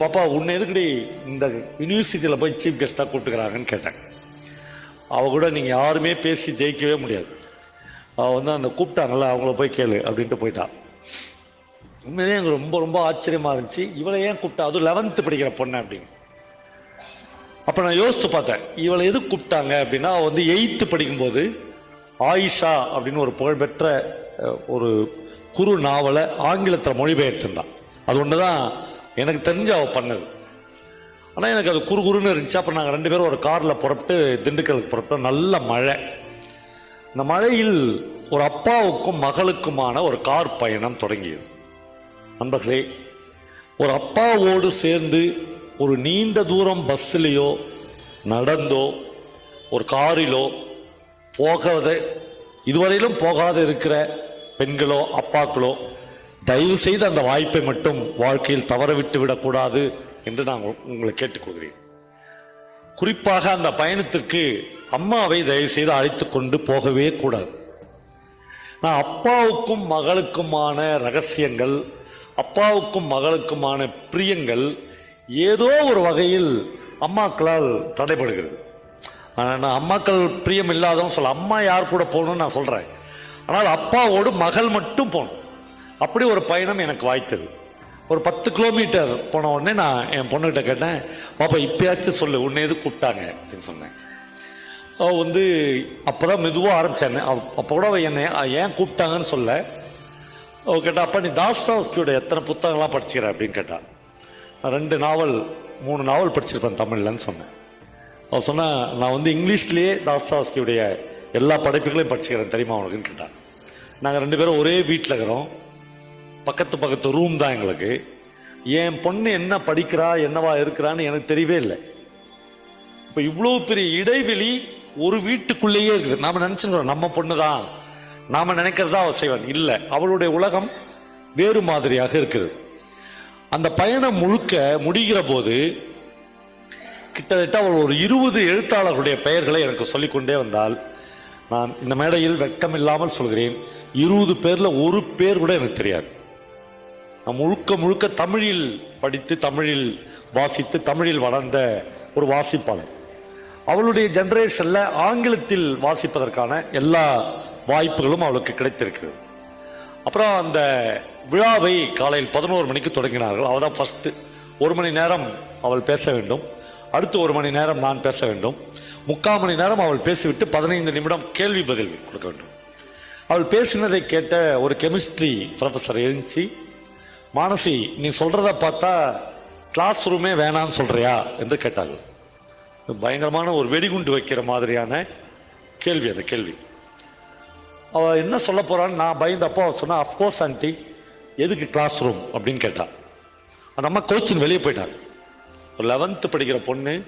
பாப்பா உன்னை எதுக்குடி இந்த யூனிவர்சிட்டியில் போய் சீஃப் கெஸ்ட்டாக கூப்பிட்டுக்கிறாங்கன்னு கேட்டேன். அவ கூட நீங்கள் யாருமே பேசி ஜெயிக்கவே முடியாது. அவள் வந்து அந்த கூப்பிட்டாங்கல்ல அவங்கள போய் கேளு அப்படின்ட்டு போயிட்டான் உண்மையிலே எனக்கு ரொம்ப ரொம்ப ஆச்சரியமாக இருந்துச்சு. இவளை ஏன் கூப்பிட்டா? அதுவும் லெவன்த்து படிக்கிற பொண்ணு அப்படின்னு. அப்போ நான் யோசித்து பார்த்தேன் இவளை எது கூப்பிட்டாங்க அப்படின்னா அவள் வந்து எயித்து படிக்கும்போது ஆயிஷா அப்படின்னு ஒரு புகழ்பெற்ற ஒரு குறு நாவலை ஆங்கிலத்தில் மொழிபெயர்த்திருந்தான் அது ஒன்று தான் எனக்கு தெரிஞ்சு அவள் பண்ணது. ஆனால் எனக்கு அது குறு குறுன்னு இருந்துச்சு. அப்புறம் நாங்கள் ரெண்டு பேரும் ஒரு காரில் புறப்பட்டு திண்டுக்கலுக்கு புறப்பட்டோம் நல்ல மழை. இந்த மழையில் ஒரு அப்பாவுக்கும் மகளுக்குமான ஒரு கார் பயணம் தொடங்கியது. நண்பர்களே ஒரு அப்பாவோடு சேர்ந்து ஒரு நீண்ட தூரம் பஸ்ஸிலேயோ நடந்தோ ஒரு காரிலோ போகாத இதுவரையிலும் போகாத இருக்கிற பெண்களோ அப்பாக்களோ தயவு செய்து அந்த வாய்ப்பை மட்டும் வாழ்க்கையில் தவறவிட்டு விடக்கூடாது என்று நான் உங்களை கேட்டுக்கொள்கிறேன். குறிப்பாக அந்த பயணத்திற்கு அம்மாவை தயவு செய்து அழைத்து கொண்டு போகவே கூடாது. நான் அப்பாவுக்கும் மகளுக்குமான ரகசியங்கள் அப்பாவுக்கும் மகளுக்குமான பிரியங்கள் ஏதோ ஒரு வகையில் அம்மாக்களால் தடைபடுகிறது. நான் அம்மாக்கள் பிரியம் இல்லாதவங்க சொல்ல அம்மா யார் கூட போகணும்னு நான் சொல்கிறேன் ஆனால் அப்பாவோடு மகள் மட்டும் போகணும். அப்படி ஒரு பயணம் எனக்கு வாய்த்தது. ஒரு பத்து கிலோமீட்டர் போன உடனே நான் என் பொண்ணுகிட்ட கேட்டேன் பாப்பா இப்பயாச்சும் சொல்லு உன்னை எது கூப்பிட்டாங்க? அப்படின்னு சொன்னேன். அவள் வந்து அப்போ தான் மெதுவாக ஆரம்பித்தேன் அப்போ கூட அவள் என்னை ஏன் கூப்பிட்டாங்கன்னு சொல்ல. அவள் கேட்டா அப்பா நீ தாஸ்தாஸ்கியோட எத்தனை புத்தகங்கள்லாம் படிச்சுக்கிற? அப்படின்னு கேட்டா. நான் ரெண்டு நாவல் மூணு நாவல் படிச்சிருப்பேன் தமிழ்லன்னு சொன்னேன். அவள் சொன்னால் நான் வந்து இங்கிலீஷ்லேயே தாஸ்தாஸ்கியுடைய எல்லா படைப்புகளையும் படிச்சுக்கிறேன் தெரியுமா உனக்குன்னு? கேட்டான் நாங்கள் ரெண்டு பேரும் ஒரே வீட்டில் இருக்கிறோம். பக்கத்து பக்கத்து ரூம் தான் எங்களுக்கு. என் பொண்ணு என்ன படிக்கிறா என்னவா இருக்கிறான்னு எனக்கு தெரியவே இல்லை. இப்போ இவ்வளோ பெரிய இடைவெளி ஒரு வீட்டுக்குள்ளேயே இருக்குது. நாம் நினைச்சுக்கிறோம் நம்ம பொண்ணு தான் நாம் நினைக்கிறதா அவ இல்லை அவளுடைய உலகம் வேறு மாதிரியாக இருக்குது அந்த பயணம் முழுக்க முடிகிற போது கிட்டத்தட்ட அவள் ஒரு இருபது எழுத்தாளர்களுடைய பெயர்களை எனக்கு சொல்லிக்கொண்டே வந்தால் நான் இந்த மேடையில் வெட்கம் இல்லாமல் சொல்கிறேன். இருபது பேரில் ஒரு பேர் கூட எனக்கு தெரியாது. நான் முழுக்க முழுக்க தமிழில் படித்து தமிழில் வாசித்து தமிழில் வளர்ந்த ஒரு வாசிப்பாளர் அவளுடைய ஜென்ரேஷனில் ஆங்கிலத்தில் வாசிப்பதற்கான எல்லா வாய்ப்புகளும் அவளுக்கு கிடைத்திருக்கிறது. அப்புறம் அந்த விழாவை காலையில் பதினோரு மணிக்கு தொடங்கினார்கள். அவள் தான் ஃபஸ்ட்டு ஒரு மணி நேரம் அவள் பேச வேண்டும். அடுத்து ஒரு மணி நேரம் நான் பேச வேண்டும். முக்கால் மணி நேரம் அவள் பேசிவிட்டு பதினைந்து நிமிடம் கேள்வி பதில் கொடுக்க வேண்டும். அவள் பேசினதை கேட்ட ஒரு கெமிஸ்ட்ரி ப்ரொஃபஸர் எழுந்துச்சு. மானசி நீ சொல்றத பார்த்தா கிளாஸ் ரூமே வேணான்னு சொல்றியா என்று கேட்டார்கள் பயங்கரமான ஒரு வெடிகுண்டு வைக்கிற மாதிரியான கேள்வி அந்த கேள்வி. அவ என்ன சொல்ல போறான்னு நான் பயந்தப்போ அவ சொன்னா அஃப்கோர்ஸ் ஆண்டி எதுக்கு கிளாஸ் ரூம் அப்படின்னு கேட்டா. அந்த அம்மா கோச்சின் வெளியே போயிட்டாங்க. ஒரு லெவன்த்து படிக்கிற பொண்ணு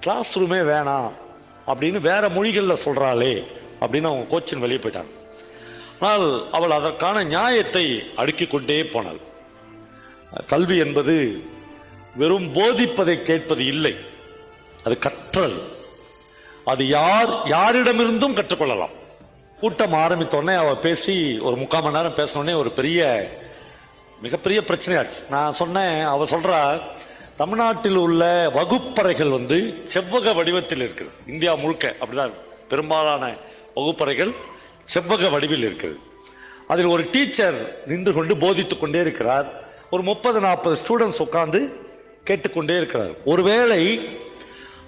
கிளாஸ் ரூமே வேணாம் அப்படின்னு வேற மொழிகளில் சொல்றாளே அப்படின்னு அவங்க கோச்சின் வெளியே போயிட்டாங்க. ஆனால் அவள் அதற்கான நியாயத்தை அடுக்கிக் கொண்டே போனாள். கல்வி என்பது வெறும் போதிப்பதை கேட்பது இல்லை. அது கற்றல். அது யார் யாரிடமிருந்தும் கற்றுக்கொள்ளலாம். கூட்டம் ஆரம்பித்த உடனே பேசி ஒரு முக்கால் மணி நேரம் பேசினோடனே ஒரு பெரிய மிகப்பெரிய பிரச்சனையாச்சு. நான் சொன்னேன் அவள் சொல்கிறா தமிழ்நாட்டில் உள்ள வகுப்பறைகள் வந்து செவ்வக வடிவத்தில் இருக்குது. இந்தியா முழுக்க அப்படிதான் பெரும்பாலான வகுப்பறைகள் செவ்வக வடிவில் இருக்குது. அதில் ஒரு டீச்சர் நின்று கொண்டு போதித்துக் கொண்டே இருக்கிறார். ஒரு முப்பது நாற்பது ஸ்டூடெண்ட்ஸ் உட்காந்து கேட்டுக்கொண்டே இருக்கிறார். ஒருவேளை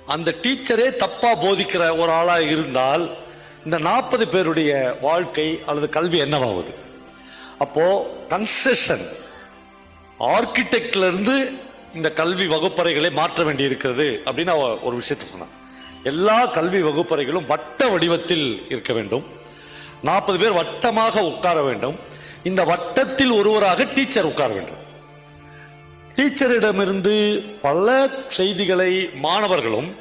அந்த டீச்சரே தப்பாக போதிக்கிற ஒரு ஆளாக இருந்தால் இந்த நாற்பது பேருடைய வாழ்க்கை அல்லது கல்வி என்னவாகுது அப்போது கன்செஷன் ஆர்கிடெக்ட்லேருந்து இந்த கல்வி வகுப்பறைகளை மாற்ற வேண்டி இருக்கிறது அப்படின்னு அவ ஒரு விஷயத்தை சொன்னான். எல்லா கல்வி வகுப்பறைகளும் வட்ட வடிவத்தில் இருக்க வேண்டும். நாற்பது பேர் வட்டமாக உட்கார வேண்டும். இந்த வட்டத்தில் ஒருவராக டீச்சர் உட்கார வேண்டும். டீச்சரிடமிருந்து பல செய்திகளை மாணவர்களும்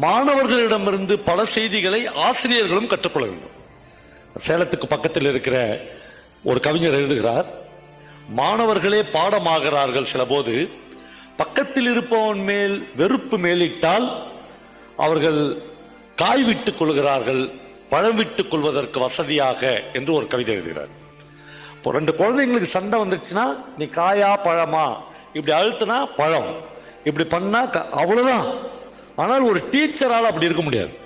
மாணவர்களிடமிருந்து பல செய்திகளை ஆசிரியர்களும் கற்றுக்கொள்ள வேண்டும். சேலத்துக்கு பக்கத்தில் இருக்கிற ஒரு கவிஞர் எழுதுகிறார் மாணவர்களே பாடமாகிறார்கள் சில போது பக்கத்தில் இருப்பவன் மேல் வெறுப்பு மேலிட்டால் அவர்கள் காய்விட்டுக் கொள்கிறார்கள் பழம் விட்டுக் கொள்வதற்கு வசதியாக என்று ஒரு கவிதை எழுதுகிறார். இப்போ ரெண்டு குழந்தைங்களுக்கு சண்டை வந்துச்சுன்னா நீ காயா பழமா? இப்படி அழுத்தினா பழம். இப்படி பண்ணா க- அவ்வளோதான் ஆனால் ஒரு டீச்சரால் அப்படி இருக்க முடியாது.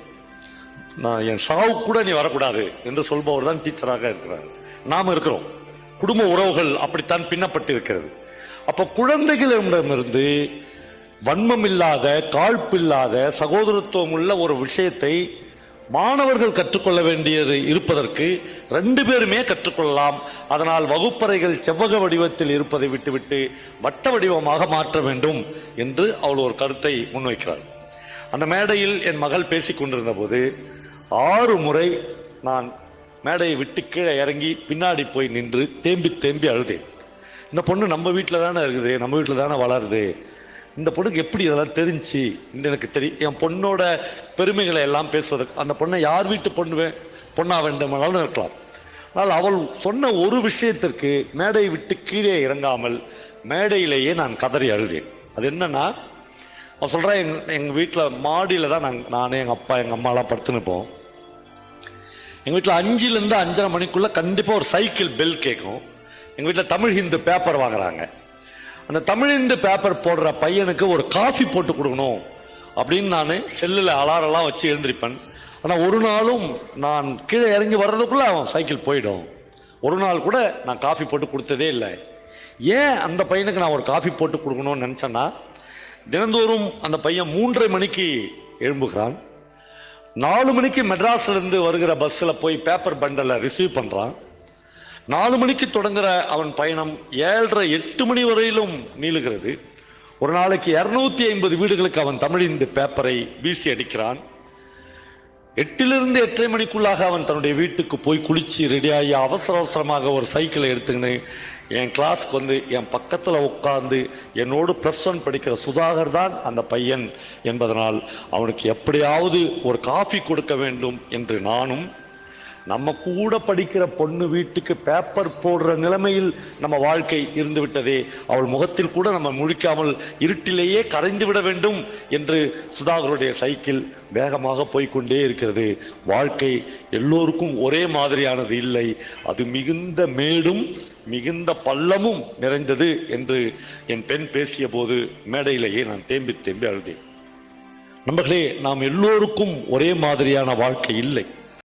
நான் என் சாவு கூட நீ வரக்கூடாது என்று சொல்பவர் தான் டீச்சராக இருக்கிறார். நாம் இருக்கிறோம். குடும்ப உறவுகள் அப்படித்தான் பின்னப்பட்டு இருக்கிறது அப்போ குழந்தைகளிடமிருந்து வன்மம் இல்லாத காழ்ப்பில்லாத சகோதரத்துவம் உள்ள ஒரு விஷயத்தை மாணவர்கள் கற்றுக்கொள்ள வேண்டியது இருப்பதற்கு ரெண்டு பேருமே கற்றுக்கொள்ளலாம். அதனால் வகுப்பறைகள் செவ்வக வடிவத்தில் இருப்பதை விட்டுவிட்டு வட்ட வடிவமாக மாற்ற வேண்டும் என்று அவள் ஒரு கருத்தை முன்வைக்கிறார் அந்த மேடையில் என் மகள் பேசிக் கொண்டிருந்த போது ஆறு முறை நான் மேடையை விட்டு கீழே இறங்கி பின்னாடி போய் நின்று தேம்பி தேம்பி அழுதேன். இந்த பொண்ணு நம்ம வீட்டில் தானே இருக்குது நம்ம வீட்டில் தானே வளருது இந்த பொண்ணுக்கு எப்படி இதெல்லாம் தெரிஞ்சு? எனக்கு தெரியும் என் பொண்ணோட பெருமைகளை எல்லாம் பேசுவதற்கு அந்த பொண்ணை யார் வீட்டு பொண்ணு வே- பொண்ணா வேண்டுமானாலும் இருக்கலாம். ஆனால் அவள் சொன்ன ஒரு விஷயத்திற்கு மேடையை விட்டு கீழே இறங்காமல் மேடையிலேயே நான் கதறி அழுதேன். அது என்னன்னா அவன் சொல்கிறேன் எங் எங்கள் வீட்டில் மாடியில் தான் நாங்கள் நானே எங்கள் அப்பா எங்கள் அம்மாலாம் படுத்துனுப்போம் எங்கள் வீட்டில் அஞ்சுலேருந்து அஞ்சரை மணிக்குள்ளே கண்டிப்பாக ஒரு சைக்கிள் பெல் கேட்கும். எங்கள் வீட்டில் தமிழ் ஹிந்து பேப்பர் வாங்குறாங்க. அந்த தமிழிந்து பேப்பர் போடுற பையனுக்கு ஒரு காஃபி போட்டு கொடுக்கணும் அப்படின்னு நான் செல்லில் அலாரெல்லாம் வச்சு எழுந்திருப்பேன். ஆனால் ஒரு நாளும் நான் கீழே இறங்கி வர்றதுக்குள்ளே அவன் சைக்கிள் போயிடும். ஒரு நாள் கூட நான் காஃபி போட்டு கொடுத்ததே இல்லை. ஏன் அந்த பையனுக்கு நான் ஒரு காஃபி போட்டு கொடுக்கணும்னு நினச்சேன்னா தினந்தோறும் அந்த பையன் மூன்றரை மணிக்கு எழும்புகிறான். நாலு மணிக்கு மெட்ராஸ்லேருந்து வருகிற பஸ்ஸில் போய் பேப்பர் பண்டலை ரிசீவ் பண்ணுறான் நாலு மணிக்கு தொடங்குகிற அவன் பயணம் ஏழரை எட்டு மணி வரையிலும் நீளுகிறது. ஒரு நாளைக்கு இரநூத்தி ஐம்பது வீடுகளுக்கு அவன் தமிழ் இந்த பேப்பரை வீசி அடிக்கிறான். எட்டிலிருந்து எட்டரை மணிக்குள்ளாக அவன் தன்னுடைய வீட்டுக்கு போய் குளிச்சு ரெடியாகி அவசர அவசரமாக ஒரு சைக்கிளை எடுத்துக்கின்னு என் கிளாஸ்க்கு வந்து என் பக்கத்தில் உட்கார்ந்து என்னோடு ப்ளஸ் ஒன் படிக்கிற சுதாகர் தான் அந்த பையன் என்பதனால் அவனுக்கு எப்படியாவது ஒரு காஃபி கொடுக்க வேண்டும் என்று நானும் நம்ம கூட படிக்கிற பொண்ணு வீட்டுக்கு பேப்பர் போடுற நிலைமையில் நம்ம வாழ்க்கை இருந்து விட்டதே. அவள் முகத்தில் கூட நம்ம முழிக்காமல் இருட்டிலேயே கரைந்து விட வேண்டும் என்று சுதாகருடைய சைக்கிள் வேகமாக போய்க்கொண்டே இருக்கிறது. வாழ்க்கை எல்லோருக்கும் ஒரே மாதிரியானது இல்லை. அது மிகுந்த மேடும் மிகுந்த பள்ளமும் நிறைந்தது என்று என் பெண் பேசிய போது மேடையிலேயே நான் தேம்பி தேம்பி அழுதேன். நண்பர்களே நாம் எல்லோருக்கும் ஒரே மாதிரியான வாழ்க்கை இல்லை.